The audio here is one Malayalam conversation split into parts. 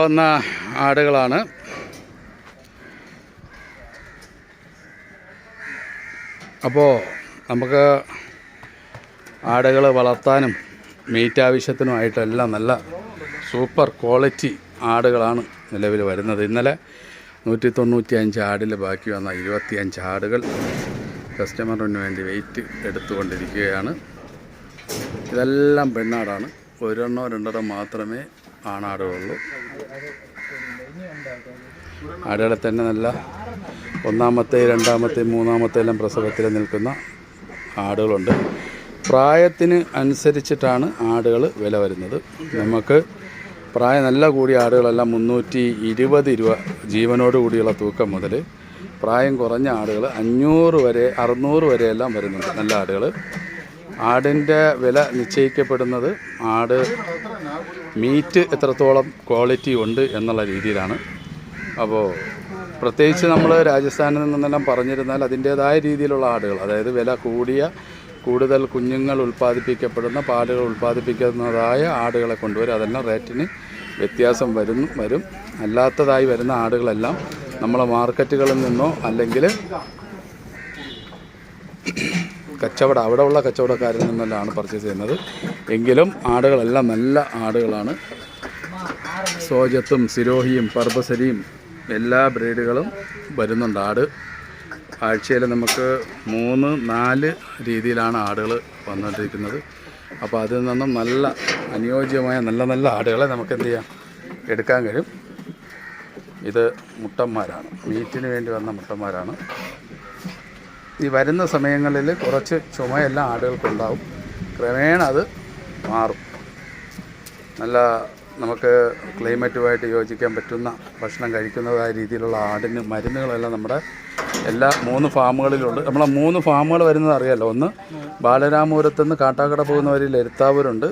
വന്ന ആടുകളാണ്. അപ്പോൾ നമുക്ക് ആടുകൾ വളർത്താനും മീറ്റ് ആവശ്യത്തിനുമായിട്ടെല്ലാം നല്ല സൂപ്പർ ക്വാളിറ്റി ആടുകളാണ് നിലവിൽ വരുന്നത്. ഇന്നലെ നൂറ്റി തൊണ്ണൂറ്റി അഞ്ച് ആടിൽ ബാക്കി വന്ന ഇരുപത്തിയഞ്ച് ആടുകൾ കസ്റ്റമറിന് വേണ്ടി വെയിറ്റ് എടുത്തുകൊണ്ടിരിക്കുകയാണ്. ഇതെല്ലാം പെണ്ണാടാണ്. ഒരെണ്ണോ രണ്ടെണ്ണോ മാത്രമേ ആണാടുകളുള്ളൂ ആടുകളെ തന്നെ നല്ല ഒന്നാമത്തെ രണ്ടാമത്തെ മൂന്നാമത്തെ എല്ലാം പ്രസവത്തിൽ നിൽക്കുന്ന ആടുകളുണ്ട്. പ്രായത്തിന് അനുസരിച്ചിട്ടാണ് ആടുകൾ വില വരുന്നത്. നമുക്ക് പ്രായം നല്ല കൂടിയ ആടുകളെല്ലാം മുന്നൂറ്റി ഇരുപത് രൂപ ജീവനോട് കൂടിയുള്ള തൂക്കം മുതൽ പ്രായം കുറഞ്ഞ ആടുകൾ അഞ്ഞൂറ് വരെ അറുന്നൂറ് വരെയെല്ലാം വരുന്നുണ്ട് നല്ല ആടുകൾ. ആടിന്റെ വില നിശ്ചയിക്കപ്പെടുന്നത് ആട് മീറ്റ് എത്രത്തോളം ക്വാളിറ്റി ഉണ്ട് എന്നുള്ള രീതിയിലാണ്. അപ്പോൾ പ്രത്യേകിച്ച് നമ്മൾ രാജസ്ഥാനിൽ നിന്നെല്ലാം പറഞ്ഞിരുന്നാൽ അതിന്റേതായ രീതിയിലുള്ള ആടുകൾ അതായത് വില കൂടിയ കൂടുതൽ കുഞ്ഞുങ്ങൾ ഉൽപ്പാദിപ്പിക്കപ്പെടുന്ന പാടുകൾ ഉൽപ്പാദിപ്പിക്കുന്നതായ ആടുകളെ കൊണ്ടുവരും. അതെല്ലാം റേറ്റിന് വ്യത്യാസം വരും വരും. അല്ലാത്തതായി വരുന്ന ആടുകളെല്ലാം നമ്മളെ മാർക്കറ്റുകളിൽ നിന്നോ അല്ലെങ്കിൽ കച്ചവടം അവിടെയുള്ള കച്ചവടക്കാരിൽ നിന്നെല്ലാം പർച്ചേസ് ചെയ്യുന്നത്. എങ്കിലും ആടുകളെല്ലാം നല്ല ആടുകളാണ്. സോജത്തും സിരോഹിയും പർബസരിയും എല്ലാ ബ്രീഡുകളും വരുന്നുണ്ട് ആട്. ആഴ്ചയിൽ നമുക്ക് മൂന്ന് നാല് രീതിയിലാണ് ആടുകൾ വന്നുകൊണ്ടിരിക്കുന്നത്. അപ്പോൾ അതിൽ നിന്നും നല്ല അനുയോജ്യമായ നല്ല നല്ല ആടുകളെ നമുക്ക് എന്ത് ചെയ്യാം? എടുക്കാൻ കഴിയും. ഇത് മുട്ടന്മാരാണ്. മീറ്റിന് വേണ്ടി വന്ന മുട്ടന്മാരാണ്. ഈ വരുന്ന സമയങ്ങളിൽ കുറച്ച് ചുമയെല്ലാം ആടുകൾക്കുണ്ടാവും ക്രമേണ അത് മാറും. നല്ല നമുക്ക് ക്ലൈമറ്റുമായിട്ട് യോജിക്കാൻ പറ്റുന്ന ഭക്ഷണം കഴിക്കുന്നതായ രീതിയിലുള്ള ആടിന് മരുന്നുകളെല്ലാം നമ്മുടെ എല്ലാ മൂന്ന് ഫാമുകളിലുണ്ട്. നമ്മളെ മൂന്ന് ഫാമുകൾ വരുന്നത് അറിയാമല്ലോ ഒന്ന് ബാലരാമപുരത്ത് നിന്ന് കാട്ടാക്കട പോകുന്ന വരിയിൽ എരുത്താവൂരുണ്ട്.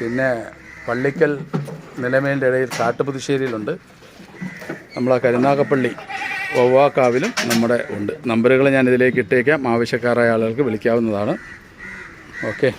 പിന്നെ പള്ളിക്കൽ നിലമേലിന്റെ ഇടയിൽ കാട്ടുപുതുശ്ശേരിയിലുണ്ട്. നമ്മളെ കരുനാഗപ്പള്ളി വവ്വാക്കാവിലും നമ്മുടെ ഉണ്ട്. നമ്പറുകൾ ഞാൻ ഇതിലേക്ക് ഇട്ടേക്കാം. ആവശ്യക്കാരായ ആളുകൾക്ക് വിളിക്കാവുന്നതാണ്. ഓക്കെ.